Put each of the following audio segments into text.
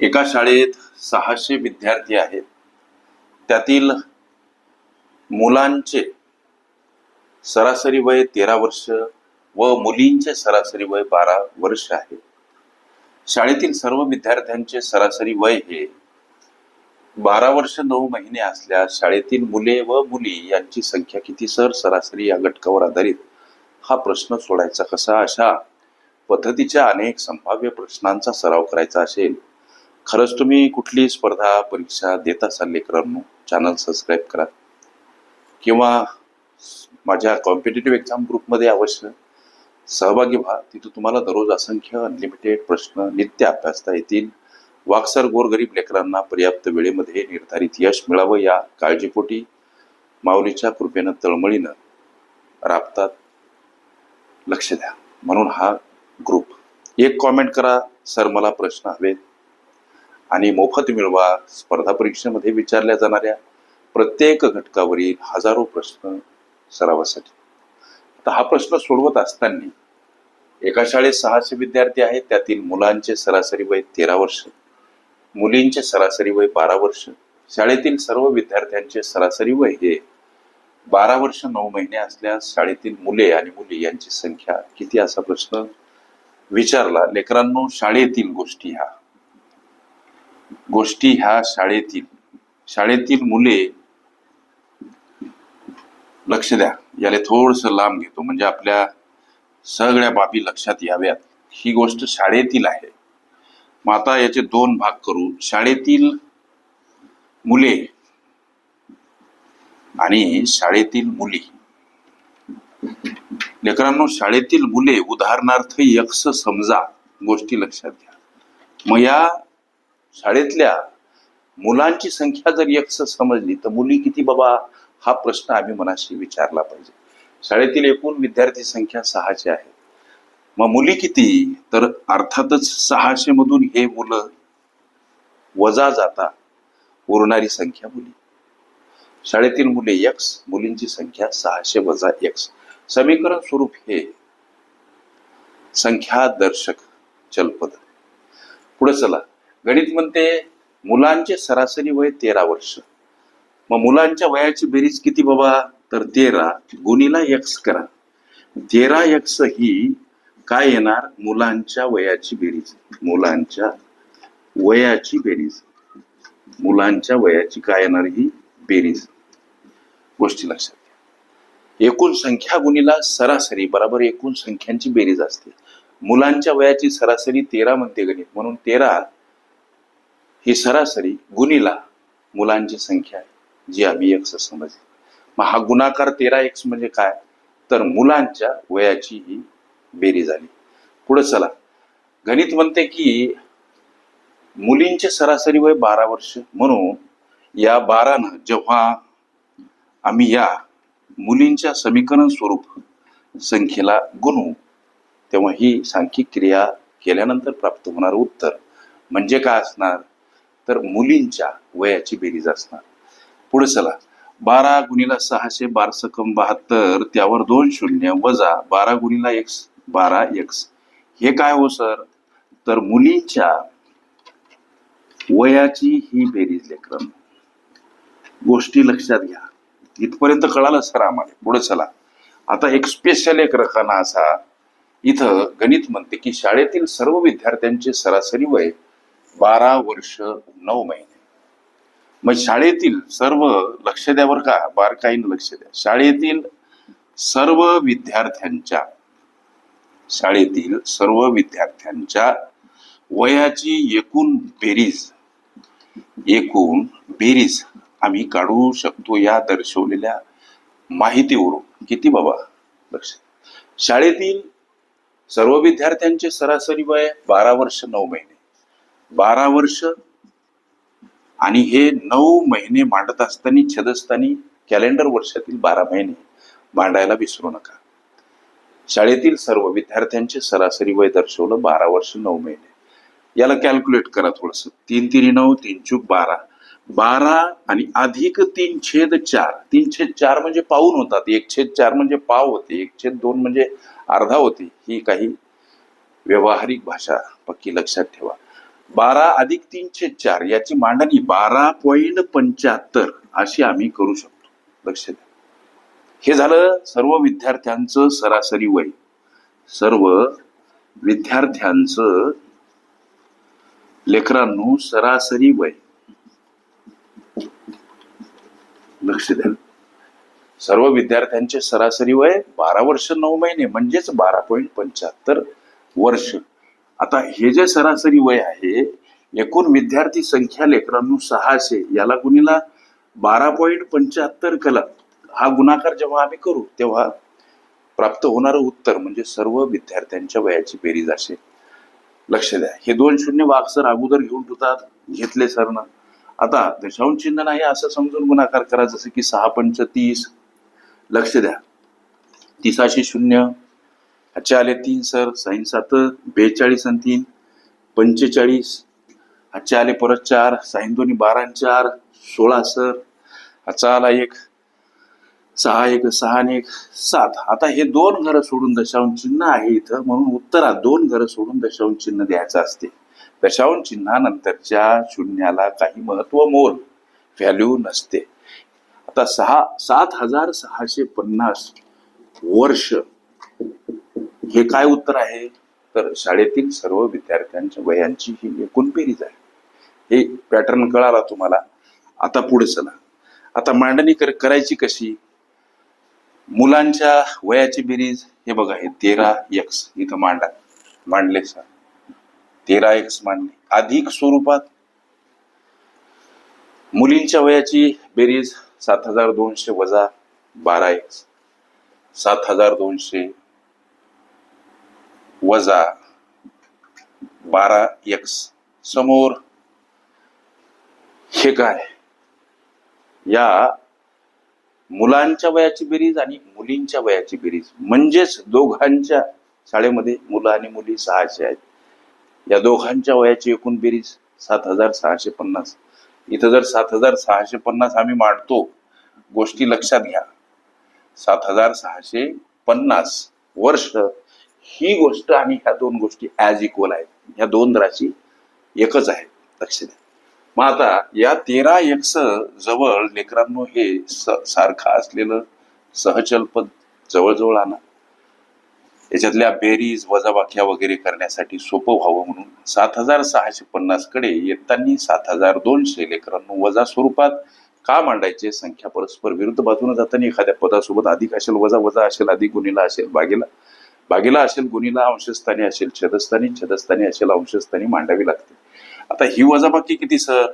एका शाळेत सहाशे विद्यार्थी आहेत. त्यातील मुलांचे सरासरी वय तेरा वर्ष व मुलींचे सरासरी वय बारा वर्ष आहे. शाळेतील सर्व विद्यार्थ्यांचे सरासरी वय हे बारा वर्ष नऊ महिने असल्यास शाळेतील मुले व मुली यांची संख्या किती सर? सरासरी या घटकावर आधारित हा प्रश्न सोडायचा कसा? अशा पद्धतीच्या अनेक संभाव्य प्रश्नांचा सराव करायचा असेल. खरंच तुम्ही कुठली स्पर्धा परीक्षा देत असाल लेकरांनो चॅनल सबस्क्राईब करा. किंवा माझ्या कॉम्पिटेटिव्ह एक्झाम ग्रुपमध्ये अवश्य सहभागी व्हा. तिथं तुम्हाला दररोज असंख्य अनलिमिटेड प्रश्न नित्य अभ्यासता येतील. वाक्सर गोरगरीब लेकरांना पर्याप्त वेळेमध्ये निर्धारित यश मिळावं या काळजीपोटी माऊलीच्या कृपेनं तळमळीनं राबतात. लक्ष द्या. म्हणून हा ग्रुप एक कॉमेंट करा सर मला प्रश्न हवेत. आणि मोफत मिळवा स्पर्धा परीक्षेमध्ये विचारल्या जाणाऱ्या प्रत्येक घटकावरील हजारो प्रश्न सरावासाठी. आता हा प्रश्न सोडवत असताना एका शाळेत सहाशे विद्यार्थी आहेत त्यातील मुलांचे सरासरी वय तेरा वर्ष मुलींचे सरासरी वय बारा वर्ष शाळेतील सर्व विद्यार्थ्यांचे सरासरी वय हे बारा वर्ष नऊ महिने असल्यास शाळेतील मुले आणि मुली यांची संख्या किती असा प्रश्न विचारला? लेकरांनो शाळेतील गोष्टी ह्या गोष्टी ह्या शाळेतील शाळेतील मुले लक्ष द्या. याला थोडस लांब घेतो. म्हणजे आपल्या सगळ्या बाबी लक्षात याव्यात. ही गोष्ट शाळेतील आहे. मग आता याचे दोन भाग करू. शाळेतील मुले आणि शाळेतील मुली. लेकरांनो शाळेतील मुले उदाहरणार्थ यक्ष समजा. गोष्टी लक्षात घ्या. मग या शाळेतल्या मुलांची संख्या जर यक्ष समजली तर मुली किती बाबा हा प्रश्न आम्ही मनाशी विचारला पाहिजे. शाळेतील एकूण विद्यार्थी संख्या सहाशे आहे. मग मुली किती? तर अर्थातच सहाशे मधून हे मुलं वजा जाता उरणारी संख्या मुली. शाळेतील मुले यक्स मुलींची संख्या सहाशे वजा एक्स समीकरण स्वरूप हे संख्या दर्शक चलपद. पुढे चला. गणित म्हणते मुलांचे सरासरी वय तेरा वर्ष. मग मुलांच्या वयाची बेरीज किती बाबा? तर तेरा. गुणीला यक्स करा. तेरा यक्स ही काय येणार? मुलांच्या वयाची बेरीज. मुलांच्या वयाची बेरीज. मुलांच्या वयाची काय येणार ही? बेरीज. गोष्टी लक्षात घ्या. एकूण संख्या गुणीला सरासरी बरोबर एकूण संख्यांची बेरीज असते. मुलांच्या वयाची सरासरी तेरा म्हणते गणित. म्हणून तेरा ही सरासरी गुणीला मुलांची संख्या आहे जी आम्ही एक्स समजली. मग हा गुणाकार तेरा एक्स म्हणजे काय? तर मुलांच्या वयाची ही बेरीज आली पुढे चला. गणित म्हणते की मुलींचे सरासरी वय बारा वर्ष. म्हणून या बारानं जेव्हा आम्ही या मुलींच्या समीकरण स्वरूप संख्येला गुणू तेव्हा ही सांख्यिक क्रिया केल्यानंतर प्राप्त होणार उत्तर. म्हणजे काय असणार? तर मुलींच्या वयाची बेरीज असणार. पुढे चला. बारा गुणीला सहाशे बारसकम बहात्तर त्यावर दोन शून्य वजा बारा गुणीला एक्स बारा एक्स. हे काय हो सर? तर मुलींच्या वयाची ही बेरीज लेखन गोष्टी लक्षात घ्या. इथपर्यंत कळालं सर आम्हाला. पुढे चला. आता एक स्पेशल एक रकाना असा. इथं गणित म्हणते की शाळेतील सर्व विद्यार्थ्यांचे सरासरी वय बारा वर्ष नऊ महिने. मग शाळेतील सर्व लक्ष द्यावर का बारकाईनं लक्ष द्या. शाळेतील सर्व विद्यार्थ्यांच्या शाळेतील सर्व विद्यार्थ्यांच्या वयाची एकूण बेरीज एकूण बेरीज आम्ही काढू शकतो या दर्शवलेल्या माहितीवरून. किती बाबा? लक्ष शाळेतील सर्व विद्यार्थ्यांचे सरासरी वय बारा वर्ष नऊ महिने. बारा वर्ष आणि हे नऊ महिने मांडत असताना छेदस्थानी कॅलेंडर वर्षातील बारा महिने मांडायला विसरू नका. शाळेतील सर्व विद्यार्थ्यांचे सरासरी वय दर्शवलं बारा वर्ष नऊ महिने. याला कॅल्क्युलेट करा थोडस. तीन तीन नऊ तीन चूक बारा. बारा आणि अधिक तीन छेद चार. तीन छेद चार म्हणजे पाऊन होतात. एक छेद चार म्हणजे पाव होते. एक छेद दोन म्हणजे अर्धा होते. ही काही व्यवहारिक भाषा पक्की लक्षात ठेवा. बारा अधिक तीनशे चार याची मांडणी बारा पॉईंट पंच्याहत्तर अशी आम्ही करू शकतो. लक्ष द्या. हे झालं सर्व विद्यार्थ्यांचं सरासरी वय. सर्व विद्यार्थ्यांचं लेकरांनो सरासरी वय. लक्ष द्या. सर्व विद्यार्थ्यांचे सरासरी वय बारा वर्ष नऊ महिने म्हणजेच बारा पॉईंट पंच्याहत्तर वर्ष. आता हे जे सरासरी वय आहे एकूण विद्यार्थी संख्या लेकरांनो सहाशे याला गुणीला बारा पॉईंट पंच्याहत्तर कला हा गुणाकार जेव्हा आम्ही करू तेव्हा प्राप्त होणारं उत्तर म्हणजे सर्व विद्यार्थ्यांच्या वयाची बेरीज असेल. लक्ष द्या. हे दोन शून्य वाक्सर सर अगोदर घेऊन ठेवतात घेतले सरनं. आता दशांश चिन्ह नाही असं समजून गुणाकार करा जसं की सहा पंच तीस. लक्ष द्या. तिसाशे शून्य ह्याचे आले तीन सर साईन सात बेचाळीस आणि तीन पंचेचाळीस. ह्याचे आले परत चार साईन दोन्ही बारा आणि चार सोळा सर. ह्याचा आला एक सहा एक सहा आणि एक सात. आता हे दोन घरं सोडून दशांश चिन्ह आहे इथं म्हणून उत्तरात दोन घरं सोडून दशांश चिन्ह द्यायचं असते. दशांश चिन्हानंतरच्या शून्याला काही महत्त्व मोल व्हॅल्यू नसते. आता सहा सात हजार सहाशे पन्नास वर्ष हे काय उत्तर आहे? तर शाळेतील सर्व विद्यार्थ्यांच्या वयांची ही एकूण बेरीज आहे. हे पॅटर्न कळाला तुम्हाला? आता पुढे चला. आता मांडणी कर करायची कशी? मुलांच्या वयाची बेरीज हे बघा हे तेरा एक्स इथं मांडा. मांडले सर. तेरा एक्स मांडले. अधिक स्वरूपात मुलींच्या वयाची बेरीज सात हजार दोनशे वजा बारा एक्स सात हजार दोनशे वजा बारा एक्स समोर हे काय? या मुलांच्या वयाची बेरीज आणि मुलींच्या वयाची बेरीज. म्हणजेच दोघांच्या शाळेमध्ये मुलं आणि मुली सहाशे आहेत. या दोघांच्या वयाची एकूण बेरीज सात हजार सहाशे पन्नास. इथं जर सात हजार सहाशे पन्नास आम्ही मांडतो गोष्टी लक्षात घ्या. सात हजार सहाशे पन्नास वर्ष ही गोष्ट आणि ह्या दोन गोष्टी ॲज इक्वल आहेत. ह्या दोन राशी एकच आहे लक्ष द्या. मग आता या तेरा एक्स जवळ लेकरांनो हे सारखं असलेलं सहचल पद जवळजवळ आणा. याच्यातल्या बेरीज वजाबाख्या वगैरे करण्यासाठी सोपं व्हावं म्हणून सात हजार सहाशे पन्नासकडे येताना सात हजार दोनशे लेकरांनो वजा स्वरूपात का मांडायचे? संख्या परस्पर विरुद्ध बाजूने जाताना एखाद्या पदासोबत अधिक असेल वजा वजा असेल अधिक गुन्हेला असेल बागेला बागेला असेल गुणीला अंशस्थानी असेल छदस्थानी छदस्थानी असेल अंशस्थानी मांडावी लागते. आता ही वजाबाकी किती सर?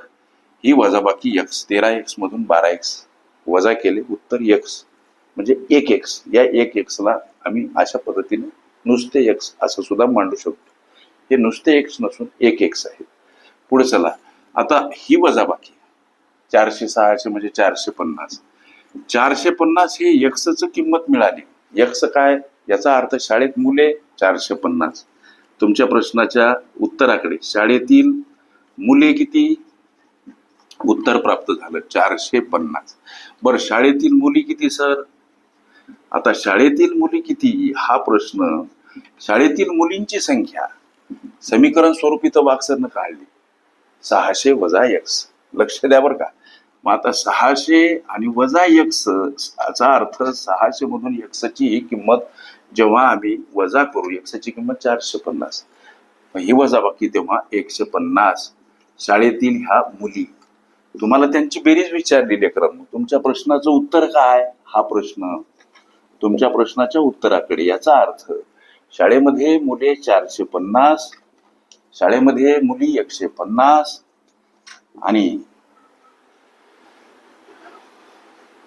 ही वजाबाकी एक्स तेरा एक्स मधून बारा एक्स वजा केले उत्तर एक्स म्हणजे एक एक्स या एक एक्सला आम्ही अशा पद्धतीने नुसते एक्स असं सुद्धा मांडू शकतो. हे नुसते एक्स नसून एक एक्स आहे. पुढे चला. आता ही वजाबाकी. चारशे सहाशे म्हणजे चारशे पन्नास. चारशे पन्नास हे यक्सच किंमत मिळाली. यक्स काय? याचा अर्थ शाळेत मुले चारशे पन्नास. तुमच्या प्रश्नाच्या उत्तराकडे शाळेतील मुले किती? उत्तर प्राप्त झालं चारशे पन्नास. बरं शाळेतील मुली किती सर? आता शाळेतील मुली किती? हा प्रश्न शाळेतील मुलींची संख्या समीकरण स्वरूपी तर वाक्सरनं काढली. सहाशे वजा एक्स लक्ष द्या बरं का. मग आता सहाशे आणि वजा एक्स याचा अर्थ सहाशे मधून एक्सची किंमत जेव्हा आम्ही वजा करू एक्सची किंमत चारशे पन्नास. ही वजा बाकी तेव्हा एकशे पन्नास. शाळेतील ह्या मुली. तुम्हाला त्यांची बेरीज विचारली लेकरांनो तुमच्या प्रश्नाचं उत्तर काय? हा प्रश्न. तुमच्या प्रश्नाच्या उत्तराकडे याचा अर्थ शाळेमध्ये मुले चारशे पन्नास शाळेमध्ये मुली एकशे पन्नास आणि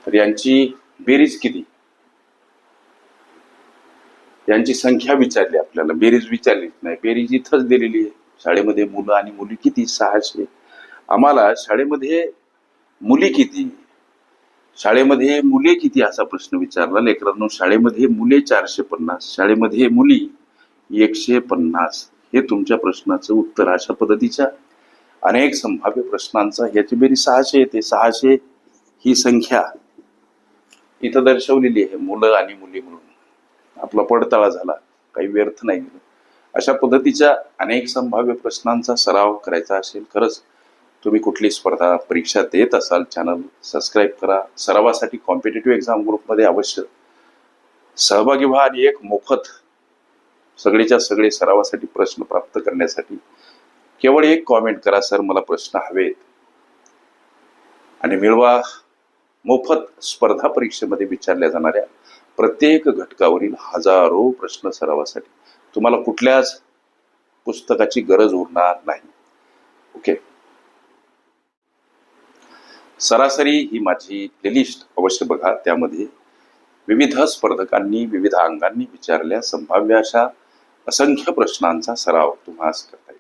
तर यांची बेरीज किती? यांची संख्या विचारली आपल्याला. बेरीज विचारलीच नाही. बेरीज इथंच दिलेली आहे. शाळेमध्ये मुलं आणि मुली किती? सहाशे. आम्हाला शाळेमध्ये मुली किती? शाळेमध्ये मुले किती? असा प्रश्न विचारला. लेकरांनो शाळेमध्ये मुले चारशे पन्नास शाळेमध्ये मुली एकशे पन्नास. हे तुमच्या प्रश्नाचं उत्तर अशा पद्धतीच्या अनेक संभाव्य प्रश्नांचा याची बेरीज सहाशे येते. सहाशे ही संख्या इथं दर्शवलेली आहे. मुलं आणि मुली म्हणून. आपला पडताळा झाला काही व्यर्थ नाही. गेलं अशा पद्धतीच्या अनेक संभाव्य प्रश्नांचा सराव करायचा असेल खरंच. तुम्ही कुठली स्पर्धा परीक्षा देत असाल चॅनल सबस्क्राईब करा. सरावासाठी कॉम्पिटेटिव्ह एक्झाम ग्रुपमध्ये अवश्य सहभागी व्हा आणि एक मोफत सगळेच्या सगळे सरावासाठी प्रश्न प्राप्त करण्यासाठी केवळ एक कॉमेंट करा सर मला प्रश्न हवेत. आणि मिळवा मोफत स्पर्धा परीक्षेमध्ये विचारल्या जाणाऱ्या प्रत्येक घटकावरील हजारो प्रश्न सरावासाठी. तुम्हाला कुठल्याच पुस्तकाची गरज उरणार नाही. ओके सरासरी ही माझी प्लेलिस्ट अवश्य बघा. त्यामध्ये विविध स्पर्धकांनी विविध अंगांनी विचारल्या संभाव्य अशा असंख्य प्रश्नांचा सराव तुम्हाला करता